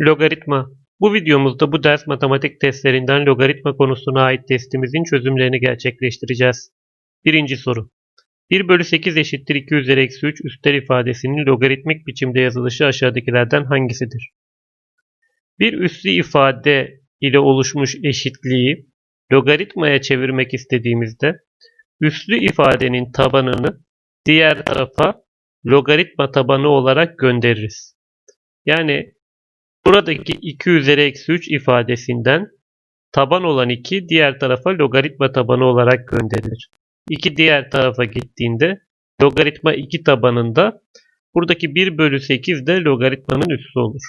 Logaritma. Bu videomuzda bu ders matematik testlerinden logaritma konusuna ait testimizin çözümlerini gerçekleştireceğiz. Birinci soru. 1 bölü 8 eşittir 2 üzeri eksi 3 üstel ifadesinin logaritmik biçimde yazılışı aşağıdakilerden hangisidir? Bir üslü ifade ile oluşmuş eşitliği logaritmaya çevirmek istediğimizde üslü ifadenin tabanını diğer tarafa logaritma tabanı olarak göndeririz. Yani buradaki 2 üzeri eksi 3 ifadesinden taban olan 2 diğer tarafa logaritma tabanı olarak gönderilir. 2 diğer tarafa gittiğinde logaritma 2 tabanında buradaki 1 bölü 8 de logaritmanın üssü olur.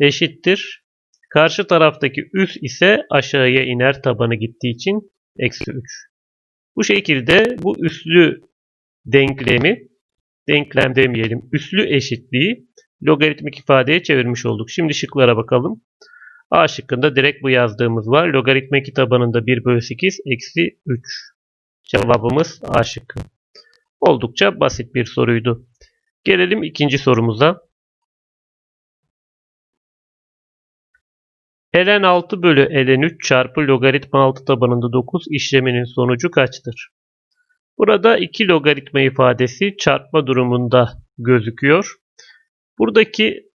Eşittir. Karşı taraftaki üs ise aşağıya iner tabanı gittiği için eksi 3. Bu şekilde bu üslü denklemi, denklem demeyelim, üslü eşitliği logaritmik ifadeye çevirmiş olduk. Şimdi şıklara bakalım. A şıkkında direkt bu yazdığımız var. Logaritma 2 tabanında 1 bölü 8 eksi 3. Cevabımız A şıkkı. Oldukça basit bir soruydu. Gelelim ikinci sorumuza. ln 6 bölü ln 3 çarpı logaritma 6 tabanında 9 işleminin sonucu kaçtır? Burada iki logaritma ifadesi çarpma durumunda gözüküyor. Buradaki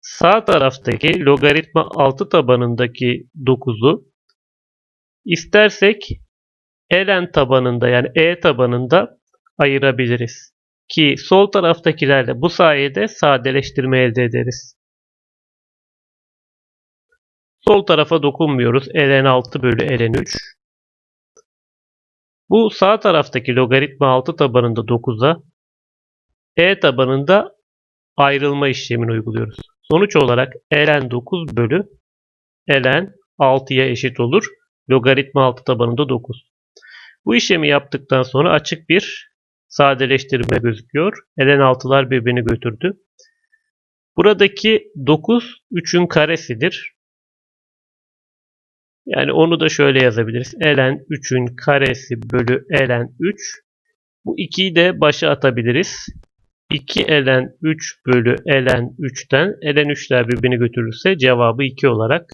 sağ taraftaki logaritma 6 tabanındaki 9'u istersek ln tabanında yani e tabanında ayırabiliriz. Ki sol taraftakilerle bu sayede sadeleştirme elde ederiz. Sol tarafa dokunmuyoruz. ln 6 bölü ln 3. Bu sağ taraftaki logaritma 6 tabanında 9'a e tabanında ayrılma işlemini uyguluyoruz. Sonuç olarak ln 9 bölü ln 6'ya eşit olur. Logaritma 6 tabanında 9. Bu işlemi yaptıktan sonra açık bir sadeleştirme gözüküyor. ln 6'lar birbirini götürdü. Buradaki 9 3'ün karesidir. Yani onu da şöyle yazabiliriz. ln 3'ün karesi bölü ln 3. Bu 2'yi de başa atabiliriz. 2 ln 3 bölü ln 3'ten ln 3'ler birbirini götürürse cevabı 2 olarak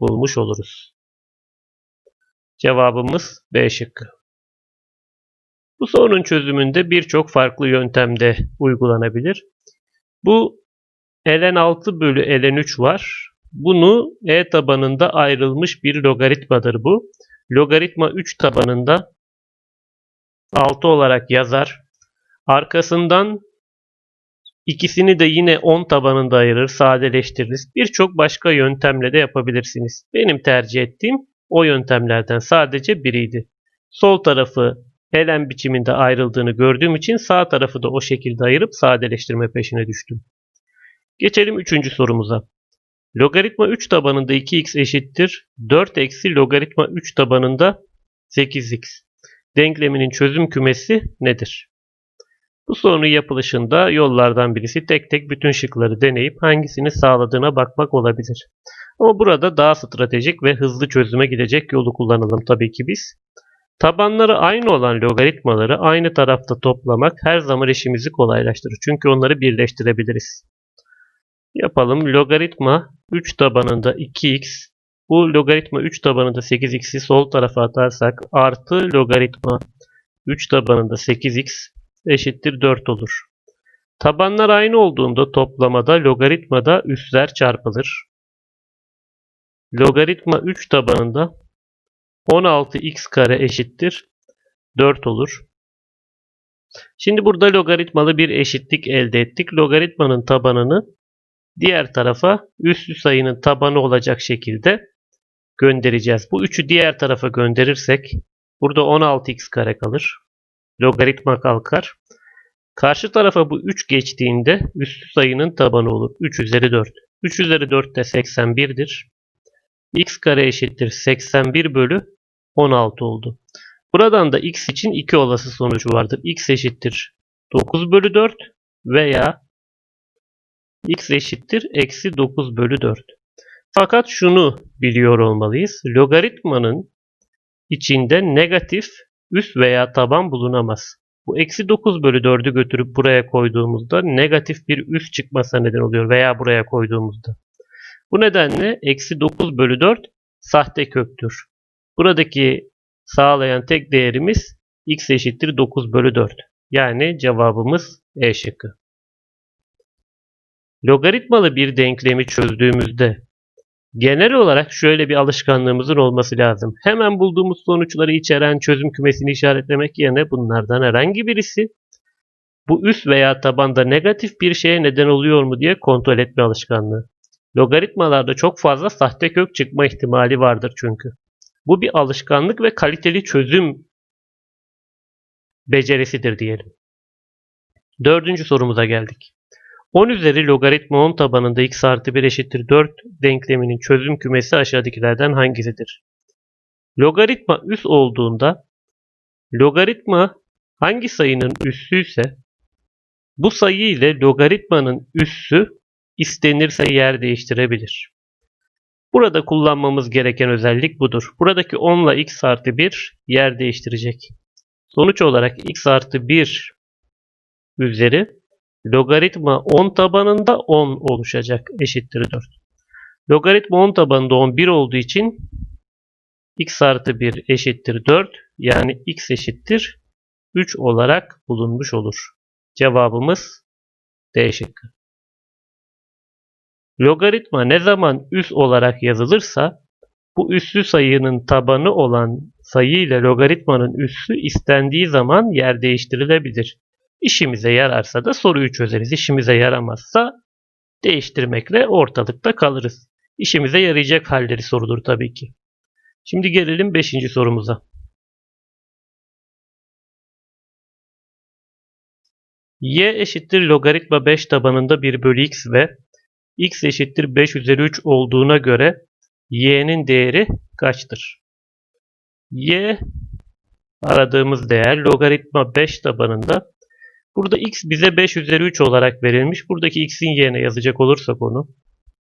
bulmuş oluruz. Cevabımız B şıkkı. Bu sorunun çözümünde birçok farklı yöntemde uygulanabilir. Bu ln 6 bölü ln 3 var. Bunu e tabanında ayrılmış bir logaritmadır bu. Logaritma 3 tabanında 6 olarak yazar. Arkasından ikisini de yine 10 tabanında ayırır, sadeleştiririz. Birçok başka yöntemle de yapabilirsiniz. Benim tercih ettiğim o yöntemlerden sadece biriydi. Sol tarafı ln biçiminde ayrıldığını gördüğüm için sağ tarafı da o şekilde ayırıp sadeleştirme peşine düştüm. Geçelim üçüncü sorumuza. Logaritma 3 tabanında 2x eşittir 4 eksi logaritma 3 tabanında 8x. Denkleminin çözüm kümesi nedir? Bu sorunun yapılışında yollardan birisi tek tek bütün şıkları deneyip hangisini sağladığına bakmak olabilir. Ama burada daha stratejik ve hızlı çözüme gidecek yolu kullanalım tabii ki biz. Tabanları aynı olan logaritmaları aynı tarafta toplamak her zaman işimizi kolaylaştırır. Çünkü onları birleştirebiliriz. Yapalım. Logaritma 3 tabanında 2x. Bu logaritma 3 tabanında 8x'i sol tarafa atarsak artı logaritma 3 tabanında 8x eşittir 4 olur. Tabanlar aynı olduğunda toplamada logaritmada üsler çarpılır. Logaritma 3 tabanında 16x kare eşittir 4 olur. Şimdi burada logaritmalı bir eşitlik elde ettik. Logaritmanın tabanını diğer tarafa üslü sayının tabanı olacak şekilde göndereceğiz. Bu 3'ü diğer tarafa gönderirsek burada 16x kare kalır. Logaritma kalkar. Karşı tarafa bu 3 geçtiğinde üslü sayının tabanı olur. 3 üzeri 4. 3 üzeri 4 de 81'dir. x kare eşittir 81 bölü 16 oldu. Buradan da x için iki olası sonucu vardır. x eşittir 9 bölü 4 veya x eşittir eksi 9 bölü 4. Fakat şunu biliyor olmalıyız. Logaritmanın içinde negatif üst veya taban bulunamaz. Bu eksi 9 bölü 4'ü götürüp buraya koyduğumuzda negatif bir üs çıkmasına neden oluyor veya buraya koyduğumuzda. Bu nedenle eksi 9 bölü 4 sahte köktür. Buradaki sağlayan tek değerimiz x eşittir 9 bölü 4. Yani cevabımız E şıkkı. Logaritmalı bir denklemi çözdüğümüzde genel olarak şöyle bir alışkanlığımızın olması lazım. Hemen bulduğumuz sonuçları içeren çözüm kümesini işaretlemek yerine bunlardan herhangi birisi bu üst veya tabanda negatif bir şeye neden oluyor mu diye kontrol etme alışkanlığı. Logaritmalarda çok fazla sahte kök çıkma ihtimali vardır çünkü. Bu bir alışkanlık ve kaliteli çözüm becerisidir diyelim. Dördüncü sorumuza geldik. 10 üzeri logaritma 10 tabanında x artı 1 eşittir 4 denkleminin çözüm kümesi aşağıdakilerden hangisidir? Logaritma üs olduğunda logaritma hangi sayının üssü ise bu sayı ile logaritmanın üssü istenirse yer değiştirebilir. Burada kullanmamız gereken özellik budur. Buradaki 10 ile x artı 1 yer değiştirecek. Sonuç olarak x artı 1 üzeri logaritma 10 tabanında 10 oluşacak eşittir 4. Logaritma 10 tabanında 11 olduğu için x artı 1 eşittir 4 yani x eşittir 3 olarak bulunmuş olur. Cevabımız D şıkkı. Logaritma ne zaman üs olarak yazılırsa bu üssü sayının tabanı olan sayı ile logaritmanın üssü istendiği zaman yer değiştirilebilir. İşimize yararsa da soruyu çözeriz. İşimize yaramazsa değiştirmekle ortalıkta kalırız. İşimize yarayacak halleri sorulur tabii ki. Şimdi gelelim 5. sorumuza. y eşittir logaritma 5 tabanında 1 bölü x ve x eşittir 5 üzeri 3 olduğuna göre y'nin değeri kaçtır? y aradığımız değer logaritma 5 tabanında Burada x bize 5 üzeri 3 olarak verilmiş. Buradaki x'in yerine yazacak olursak onu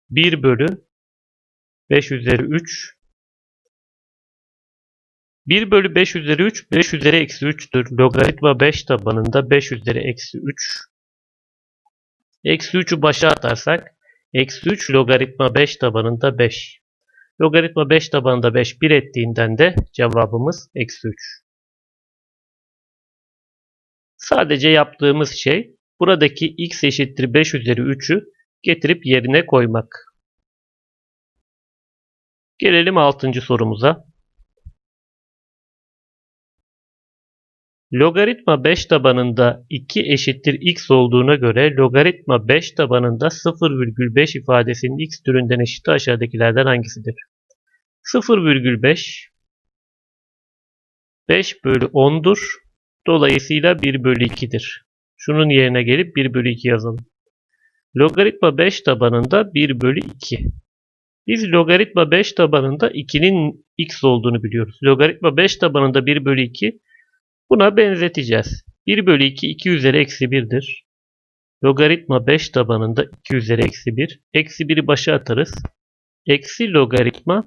1 bölü 5 üzeri 3 1 bölü 5 üzeri 3 5 üzeri eksi 3'tür. Logaritma 5 tabanında 5 üzeri eksi 3 eksi 3'ü başa atarsak eksi 3 logaritma 5 tabanında 5 logaritma 5 tabanında 5 1 ettiğinden de cevabımız eksi 3. Sadece yaptığımız şey buradaki x eşittir 5 üzeri 3'ü getirip yerine koymak. Gelelim 6. sorumuza. Logaritma 5 tabanında 2 eşittir x olduğuna göre logaritma 5 tabanında 0,5 ifadesinin x türünden eşiti aşağıdakilerden hangisidir? 0,5 5 bölü 10'dur. Dolayısıyla 1 bölü 2'dir. Şunun yerine gelip 1 bölü 2 yazalım. Logaritma 5 tabanında 1 bölü 2. Biz logaritma 5 tabanında 2'nin x olduğunu biliyoruz. Logaritma 5 tabanında 1 bölü 2 buna benzeteceğiz. 1 bölü 2 2 üzeri eksi 1'dir. Logaritma 5 tabanında 2 üzeri eksi 1. Eksi 1'i başa atarız. Eksi logaritma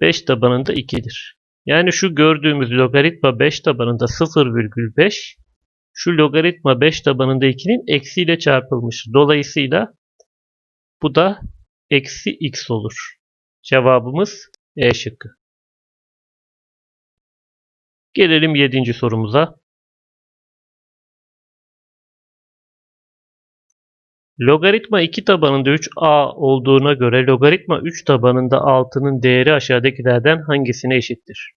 5 tabanında 2'dir. Yani şu gördüğümüz logaritma 5 tabanında 0,5 şu logaritma 5 tabanında 2'nin eksiyle çarpılmış. Dolayısıyla bu da eksi x olur. Cevabımız E şıkkı. Gelelim 7. sorumuza. Logaritma 2 tabanında 3a olduğuna göre logaritma 3 tabanında 6'nın değeri aşağıdakilerden hangisine eşittir?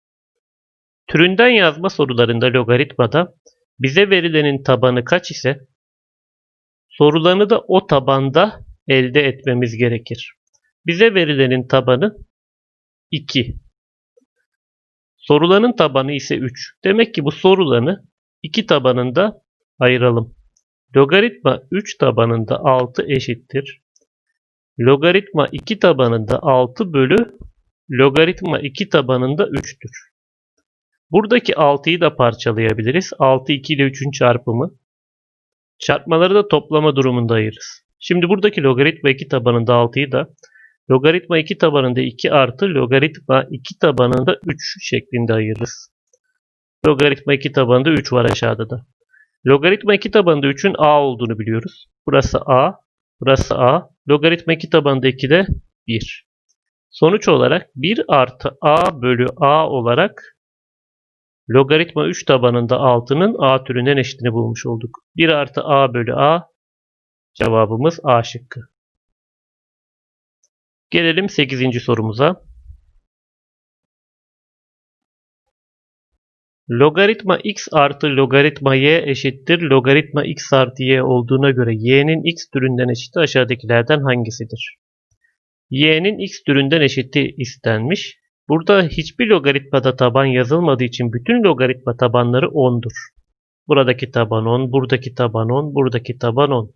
Türünden yazma sorularında logaritmada bize verilenin tabanı kaç ise sorularını da o tabanda elde etmemiz gerekir. Bize verilenin tabanı 2. Soruların tabanı ise 3. Demek ki bu sorularını iki tabanında ayıralım. Logaritma 3 tabanında 6 eşittir. Logaritma 2 tabanında 6 bölü logaritma 2 tabanında 3'tür. Buradaki 6'yı da parçalayabiliriz. 6 2 ile 3'ün çarpımı. Çarpmaları da toplama durumunda ayırırız. Şimdi buradaki logaritma 2 tabanında 6'yı da logaritma 2 tabanında 2 artı logaritma 2 tabanında 3 şeklinde ayırırız. Logaritma 2 tabanında 3 var aşağıda da. Logaritma 2 tabanında 3'ün a olduğunu biliyoruz. Burası a, burası a. Logaritma 2 tabanında 2 de 1. Sonuç olarak 1 artı a bölü a olarak logaritma 3 tabanında 6'nın a türünden eşitini bulmuş olduk. 1 artı a bölü a cevabımız a şıkkı. Gelelim 8. sorumuza. Logaritma x artı logaritma y eşittir logaritma x artı y olduğuna göre y'nin x türünden eşiti aşağıdakilerden hangisidir? y'nin x türünden eşiti istenmiş. Burada hiçbir logaritmada taban yazılmadığı için bütün logaritma tabanları 10'dur. Buradaki taban 10, buradaki taban 10, buradaki taban 10.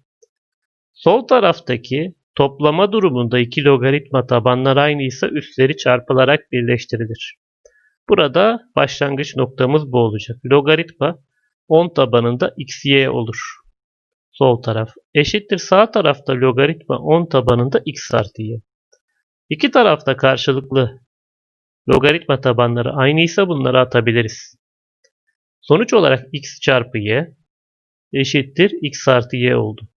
Sol taraftaki toplama durumunda iki logaritma tabanlar aynıysa üstleri çarpılarak birleştirilir. Burada başlangıç noktamız bu olacak. Logaritma 10 tabanında xy olur. Sol taraf. Eşittir sağ tarafta logaritma 10 tabanında x artı y. İki tarafta karşılıklı logaritma tabanları aynıysa bunları atabiliriz. Sonuç olarak x çarpı y eşittir x artı y oldu.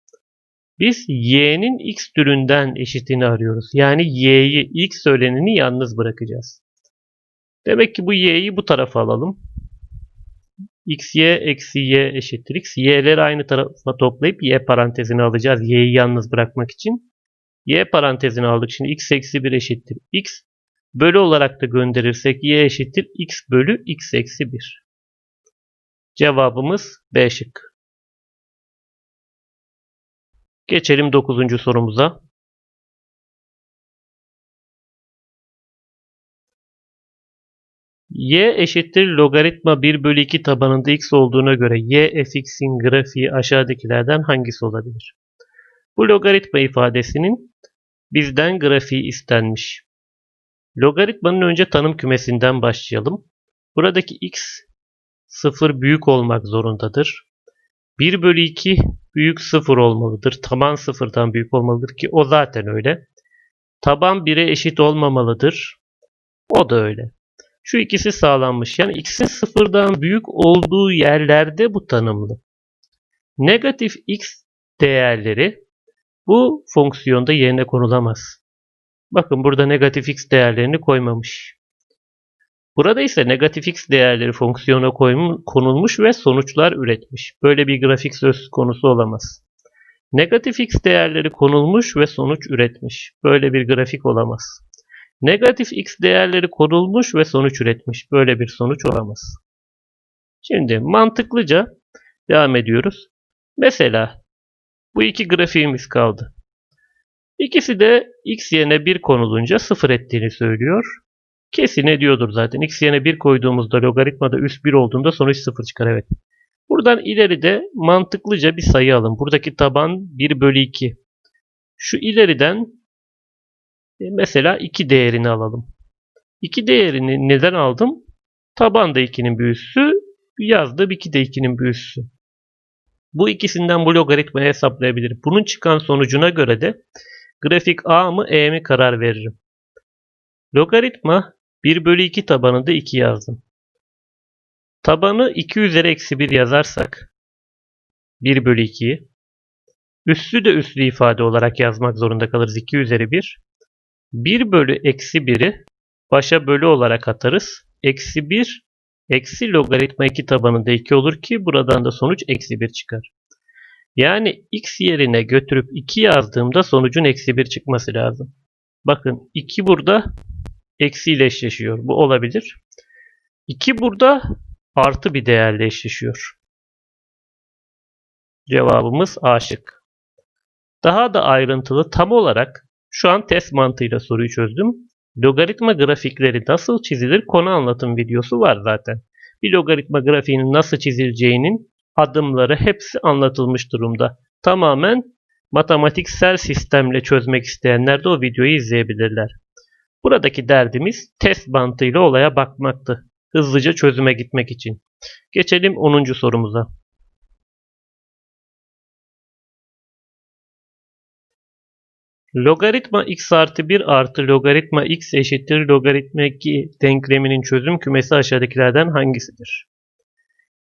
Biz y'nin x türünden eşitini arıyoruz. Yani y'yi ilk söyleneni yalnız bırakacağız. Demek ki bu y'yi bu tarafa alalım. xy eksi y eşittir x. y'leri aynı tarafa toplayıp y parantezini alacağız. y'yi yalnız bırakmak için. y parantezini aldık. Şimdi x eksi 1 eşittir x. Bölü olarak da gönderirsek y eşittir x bölü x eksi 1. Cevabımız B şık. Geçelim 9. sorumuza. Y eşittir logaritma 1 bölü 2 tabanında x olduğuna göre y fx'in grafiği aşağıdakilerden hangisi olabilir? Bu logaritma ifadesinin bizden grafiği istenmiş. Logaritmanın önce tanım kümesinden başlayalım. Buradaki x 0 büyük olmak zorundadır. 1 bölü 2 büyük 0 olmalıdır. Taban 0'dan büyük olmalıdır ki o zaten öyle. Taban 1'e eşit olmamalıdır. O da öyle. Şu ikisi sağlanmış. Yani x'in sıfırdan büyük olduğu yerlerde bu tanımlı. Negatif x değerleri bu fonksiyonda yerine konulamaz. Bakın burada negatif x değerlerini koymamış. Burada ise negatif x değerleri fonksiyona konulmuş ve sonuçlar üretmiş. Böyle bir grafik söz konusu olamaz. Negatif x değerleri konulmuş ve sonuç üretmiş. Böyle bir grafik olamaz. Negatif x değerleri konulmuş ve sonuç üretmiş. Böyle bir sonuç olamaz. Şimdi mantıklıca devam ediyoruz. Mesela bu iki grafiğimiz kaldı. İkisi de x yerine 1 konulunca 0 ettiğini söylüyor. Kesin ediyordur zaten. x yerine 1 koyduğumuzda logaritmada üst 1 olduğunda sonuç 0 çıkar. Evet. Buradan ileride mantıklıca bir sayı alın. Buradaki taban 1 bölü 2. Şu ileriden mesela 2 değerini alalım. 2 değerini neden aldım? Taban da 2'nin büyüsü, yazdığım 2 de 2'nin büyüsü. Bu ikisinden bu logaritmayı hesaplayabilirim. Bunun çıkan sonucuna göre de grafik A mı E mi karar veririm. Logaritma 1 bölü 2 tabanında 2 yazdım. Tabanı 2 üzeri eksi 1 yazarsak 1 bölü 2'yi üssü de üslü ifade olarak yazmak zorunda kalırız 2 üzeri 1. 1 bölü eksi 1'i başa bölü olarak atarız. Eksi 1 eksi logaritma 2 tabanında 2 olur ki buradan da sonuç eksi 1 çıkar. Yani x yerine götürüp 2 yazdığımda sonucun eksi 1 çıkması lazım. Bakın 2 burada eksi ile eşleşiyor. Bu olabilir. 2 burada artı bir değerle eşleşiyor. Cevabımız A şık. Daha da ayrıntılı tam olarak şu an test mantığıyla soruyu çözdüm. Logaritma grafikleri nasıl çizilir konu anlatım videosu var zaten. Bir logaritma grafiğinin nasıl çizileceğinin adımları hepsi anlatılmış durumda. Tamamen matematiksel sistemle çözmek isteyenler de o videoyu izleyebilirler. Buradaki derdimiz test mantığıyla olaya bakmaktı. Hızlıca çözüme gitmek için. Geçelim 10. sorumuza. Logaritma x artı 1 artı logaritma x eşittir logaritma 2 denkleminin çözüm kümesi aşağıdakilerden hangisidir?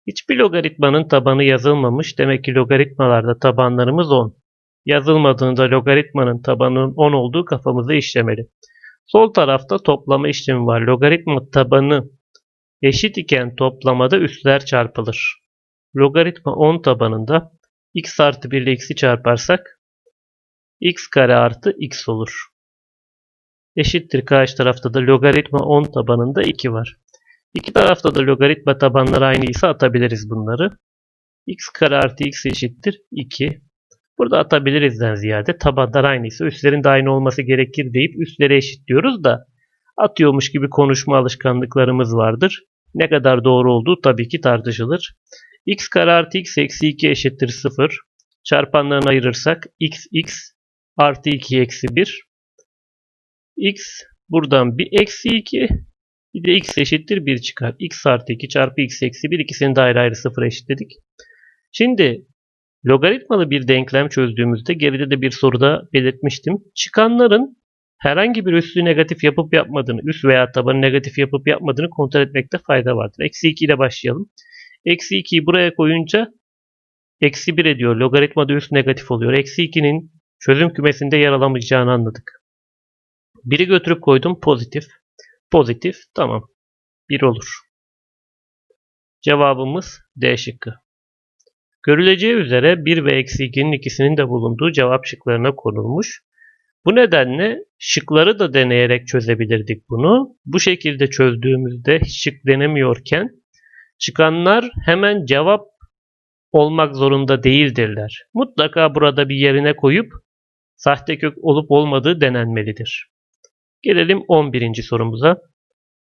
Hiçbir logaritmanın tabanı yazılmamış. Demek ki logaritmalarda tabanlarımız 10. Yazılmadığında logaritmanın tabanının 10 olduğu kafamıza işlemeli. Sol tarafta toplama işlemi var. Logaritma tabanı eşit iken toplamada üstler çarpılır. Logaritma 10 tabanında x artı 1 ile x'i çarparsak x kare artı x olur. Eşittir karşı tarafta da logaritma 10 tabanında 2 var. İki tarafta da logaritma tabanları aynıysa atabiliriz bunları. x kare artı x eşittir 2. Burada atabilirizden ziyade tabanlar aynıysa üstlerin de aynı olması gerekir deyip üstleri eşitliyoruz da atıyormuş gibi konuşma alışkanlıklarımız vardır. Ne kadar doğru olduğu tabii ki tartışılır. x kare artı x eksi 2 eşittir 0. Çarpanlarını ayırırsak x x artı 2 eksi 1. x buradan bir eksi 2 bir de x eşittir 1 çıkar. x artı 2 çarpı x eksi 1 ikisini de ayrı ayrı 0 eşitledik. Şimdi logaritmalı bir denklem çözdüğümüzde geride de bir soruda belirtmiştim. Çıkanların herhangi bir üssü negatif yapıp yapmadığını, üs veya tabanı negatif yapıp yapmadığını kontrol etmekte fayda vardır. Eksi 2 ile başlayalım. Eksi 2'yi buraya koyunca eksi 1 ediyor. Logaritmada üs negatif oluyor. Eksi 2'nin çözüm kümesinde yer alamayacağını anladık. Biri götürüp koydum pozitif. Pozitif tamam. 1 olur. Cevabımız D şıkkı. Görüleceği üzere 1 ve eksi 2'nin ikisinin de bulunduğu cevap şıklarına konulmuş. Bu nedenle şıkları da deneyerek çözebilirdik bunu. Bu şekilde çözdüğümüzde şık denemiyorken çıkanlar hemen cevap olmak zorunda değildirler. Mutlaka burada bir yerine koyup sahte kök olup olmadığı denenmelidir. Gelelim 11. sorumuza.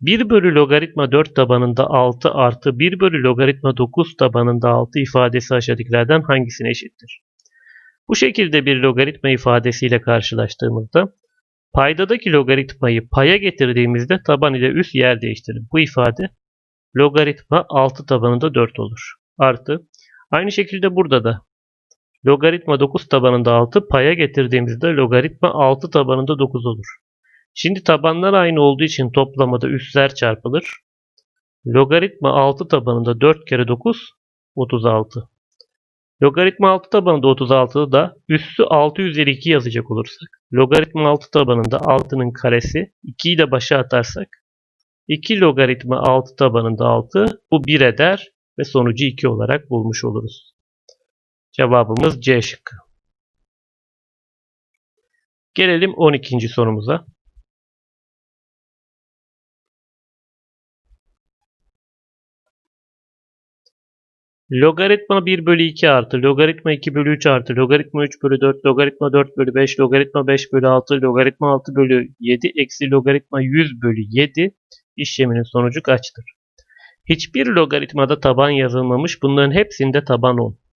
1 bölü logaritma 4 tabanında 6 artı 1 bölü logaritma 9 tabanında 6 ifadesi aşağıdakilerden hangisine eşittir? Bu şekilde bir logaritma ifadesiyle karşılaştığımızda paydadaki logaritmayı paya getirdiğimizde taban ile üst yer değiştirir. Bu ifade logaritma 6 tabanında 4 olur. Artı aynı şekilde burada da logaritma 9 tabanında 6 paya getirdiğimizde logaritma 6 tabanında 9 olur. Şimdi tabanlar aynı olduğu için toplamada üstler çarpılır. Logaritma 6 tabanında 4 kere 9 36. Logaritma 6 tabanında 36'da da üssü 6 üzeri 2 yazacak olursak. Logaritma 6 tabanında 6'nın karesi 2'yi de başa atarsak 2 logaritma 6 tabanında 6 bu 1 eder ve sonucu 2 olarak bulmuş oluruz. Cevabımız C şıkkı. Gelelim 12. sorumuza. Logaritma 1 bölü 2 artı, logaritma 2 bölü 3 artı, logaritma 3 bölü 4, logaritma 4 bölü 5, logaritma 5 bölü 6, logaritma 6 bölü 7, eksi logaritma 100 bölü 7 işleminin sonucu kaçtır? Hiçbir logaritmada taban yazılmamış. Bunların hepsinde taban 10.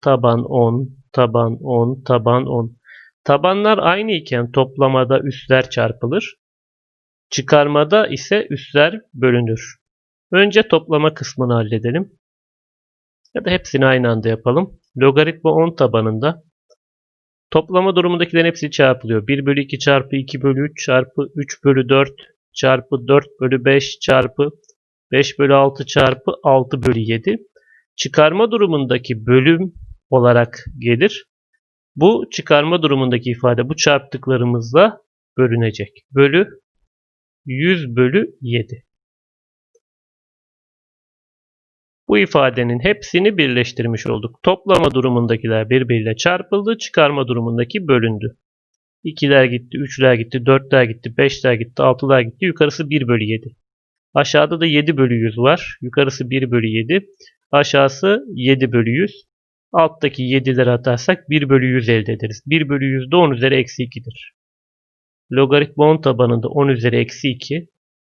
Taban 10, taban 10, taban 10. Tabanlar aynı iken toplamada üstler çarpılır. Çıkarmada ise üstler bölünür. Önce toplama kısmını halledelim. Ya da hepsini aynı anda yapalım. Logaritma 10 tabanında toplama durumundakilerin hepsi çarpılıyor. 1 bölü 2 çarpı 2 bölü 3 çarpı 3 bölü 4 çarpı 4 bölü 5 çarpı 5 bölü 6 çarpı 6 bölü 7. Çıkarma durumundaki bölüm olarak gelir. Bu çıkarma durumundaki ifade bu çarptıklarımızla bölünecek. Bölü 100 bölü 7. Bu ifadenin hepsini birleştirmiş olduk. Toplama durumundakiler birbiriyle çarpıldı, çıkarma durumundaki bölündü. 2'ler gitti, 3'ler gitti, 4'ler gitti, 5'ler gitti, 6'lar gitti. Yukarısı 1 bölü 7. Aşağıda da 7 bölü 100 var. Yukarısı 1 bölü 7. Aşağısı 7 bölü 100. Alttaki 7'leri atarsak 1 bölü 100 elde ederiz. 1 bölü 100 de 10 üzeri eksi 2'dir. Logaritma 10 tabanında 10 üzeri eksi 2.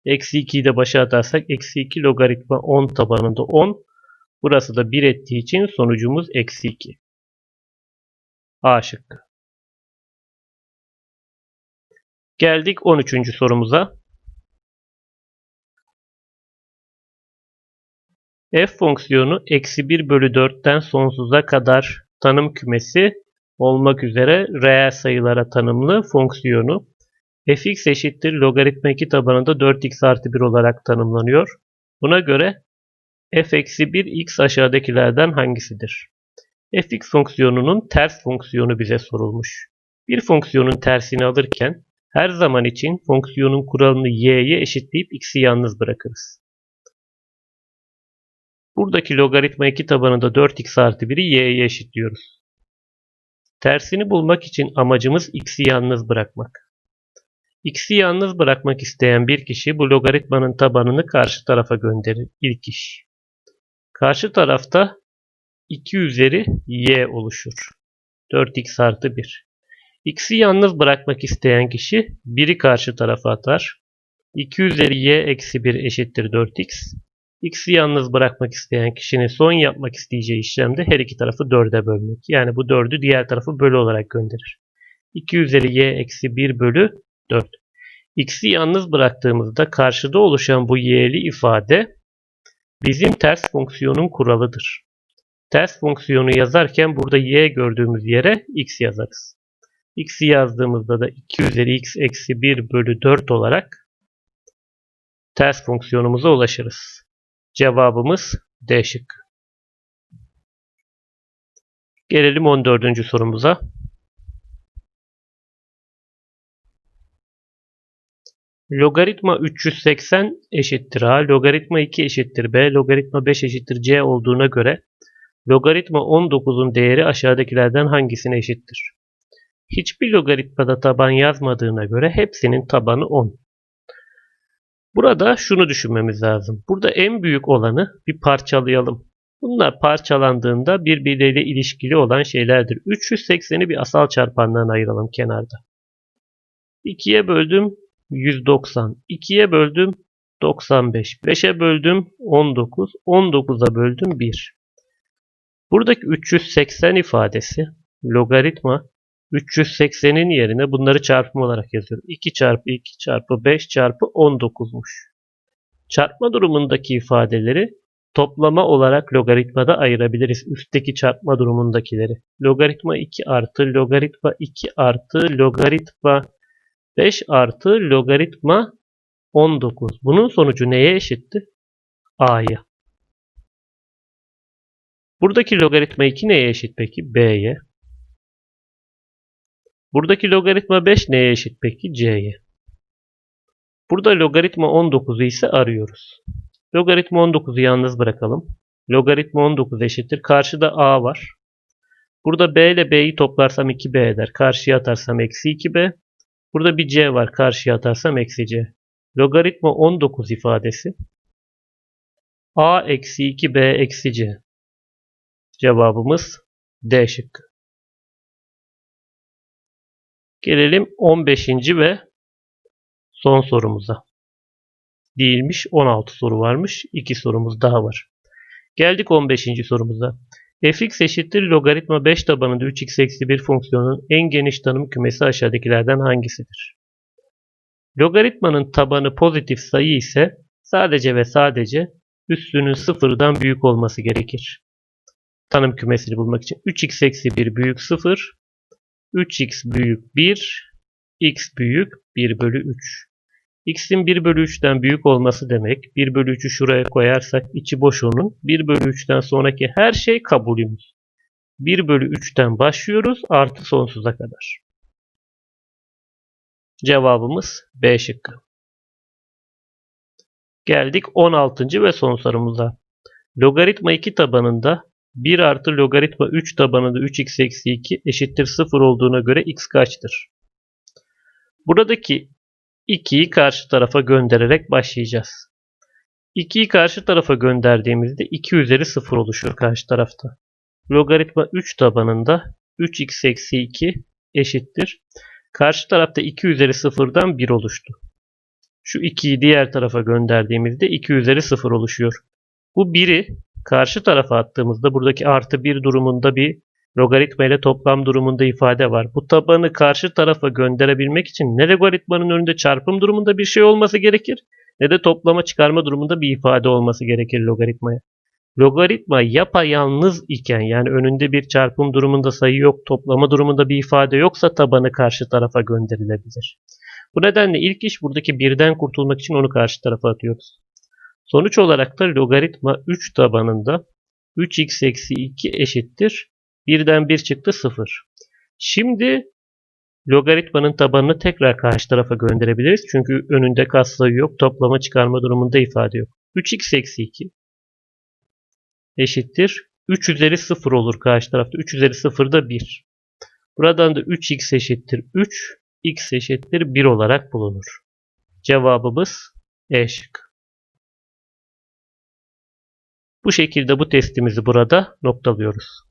Eksi 2'yi de başa atarsak eksi 2 logaritma 10 tabanında 10. Burası da 1 ettiği için sonucumuz eksi 2. A şıkkı. Geldik 13. sorumuza. F fonksiyonu eksi 1 bölü 4'ten sonsuza kadar tanım kümesi olmak üzere reel sayılara tanımlı fonksiyonu fx eşittir logaritma 2 tabanında 4x artı 1 olarak tanımlanıyor. Buna göre f eksi 1 x aşağıdakilerden hangisidir? fx fonksiyonunun ters fonksiyonu bize sorulmuş. Bir fonksiyonun tersini alırken her zaman için fonksiyonun kuralını y'ye eşitleyip x'i yalnız bırakırız. Buradaki logaritma 2 tabanında 4x artı 1'i y'ye eşitliyoruz. Tersini bulmak için amacımız x'i yalnız bırakmak. x'i yalnız bırakmak isteyen bir kişi bu logaritmanın tabanını karşı tarafa gönderir ilk iş. Karşı tarafta 2 üzeri y oluşur. 4x artı 1. x'i yalnız bırakmak isteyen kişi 1'i karşı tarafa atar. 2 üzeri y eksi 1 eşittir 4x. X'i yalnız bırakmak isteyen kişinin son yapmak isteyeceği işlemde her iki tarafı 4'e bölmek. Yani bu 4'ü diğer tarafı bölü olarak gönderir. 2 üzeri y eksi 1 bölü 4. x'i yalnız bıraktığımızda karşıda oluşan bu y'li ifade bizim ters fonksiyonun kuralıdır. Ters fonksiyonu yazarken burada y gördüğümüz yere x yazarız. x'i yazdığımızda da 2 üzeri x eksi 1 bölü 4 olarak ters fonksiyonumuza ulaşırız. Cevabımız D şıkkı. Gelelim 14. sorumuza. Logaritma 380 eşittir A, logaritma 2 eşittir B, logaritma 5 eşittir C olduğuna göre logaritma 19'un değeri aşağıdakilerden hangisine eşittir? Hiçbir logaritmada taban yazmadığına göre hepsinin tabanı 10. Burada şunu düşünmemiz lazım. Burada en büyük olanı bir parçalayalım. Bunlar parçalandığında birbirleriyle ilişkili olan şeylerdir. 380'i bir asal çarpandan ayıralım kenarda. 2'ye böldüm 190. 2'ye böldüm 95. 5'e böldüm 19. 19'a böldüm 1. Buradaki 380 ifadesi logaritma 380'in yerine bunları çarpım olarak yazıyorum. 2 çarpı 2 çarpı 5 çarpı 19'muş. Çarpma durumundaki ifadeleri toplama olarak logaritmada ayırabiliriz. Üstteki çarpma durumundakileri. Logaritma 2 artı logaritma 2 artı logaritma 5 artı logaritma 19. Bunun sonucu neye eşitti? A'ya. Buradaki logaritma 2 neye eşit peki? B'ye. Buradaki logaritma 5 neye eşit peki? C'ye. Burada logaritma 19'u ise arıyoruz. Logaritma 19'u yalnız bırakalım. Logaritma 19 eşittir. Karşıda A var. Burada B ile B'yi toplarsam 2B eder. Karşıya atarsam eksi 2B. Burada bir C var. Karşıya atarsam eksi C. Logaritma 19 ifadesi. A eksi 2B eksi C. Cevabımız D şıkkı. Gelelim 15. ve son sorumuza. Değilmiş 16 soru varmış. 2 sorumuz daha var. Geldik 15. sorumuza. fx eşittir logaritma 5 tabanında 3x eksi 1 fonksiyonun en geniş tanım kümesi aşağıdakilerden hangisidir? Logaritmanın tabanı pozitif sayı ise sadece ve sadece üssünün sıfırdan büyük olması gerekir. Tanım kümesini bulmak için 3x eksi 1 büyük 0, 3x büyük 1, x büyük 1 bölü 3. x'in 1 bölü 3'ten büyük olması demek. 1 bölü 3'ü şuraya koyarsak içi boş onun. 1 bölü 3'ten sonraki her şey kabulümüz. 1 bölü 3'ten başlıyoruz artı sonsuza kadar. Cevabımız B şıkkı. Geldik 16. ve son sorumuza. Logaritma 2 tabanında 1 artı logaritma 3 tabanında 3x eksi 2 eşittir 0 olduğuna göre x kaçtır? Buradaki 2'yi karşı tarafa göndererek başlayacağız. 2'yi karşı tarafa gönderdiğimizde 2 üzeri 0 oluşur karşı tarafta. Logaritma 3 tabanında 3x eksi 2 eşittir. Karşı tarafta 2 üzeri 0'dan 1 oluştu. Şu 2'yi diğer tarafa gönderdiğimizde 2 üzeri 0 oluşuyor. Bu 1'i karşı tarafa attığımızda buradaki artı 1 durumunda bir logaritma ile toplam durumunda ifade var. Bu tabanı karşı tarafa gönderebilmek için ne logaritmanın önünde çarpım durumunda bir şey olması gerekir ne de toplama çıkarma durumunda bir ifade olması gerekir logaritmaya. Logaritma yapayalnız iken yani önünde bir çarpım durumunda sayı yok, toplama durumunda bir ifade yoksa tabanı karşı tarafa gönderilebilir. Bu nedenle ilk iş buradaki birden kurtulmak için onu karşı tarafa atıyoruz. Sonuç olarak da logaritma 3 tabanında 3x eksi 2 eşittir. Birden 1 çıktı 0. Şimdi logaritmanın tabanını tekrar karşı tarafa gönderebiliriz. Çünkü önünde katsayı yok. Toplama çıkarma durumunda ifade yok. 3x eksi 2 eşittir. 3 üzeri 0 olur karşı tarafta. 3 üzeri 0 da 1. Buradan da 3x eşittir 3, x eşittir 1 olarak bulunur. Cevabımız E şıkkı. Bu şekilde bu testimizi burada noktalıyoruz.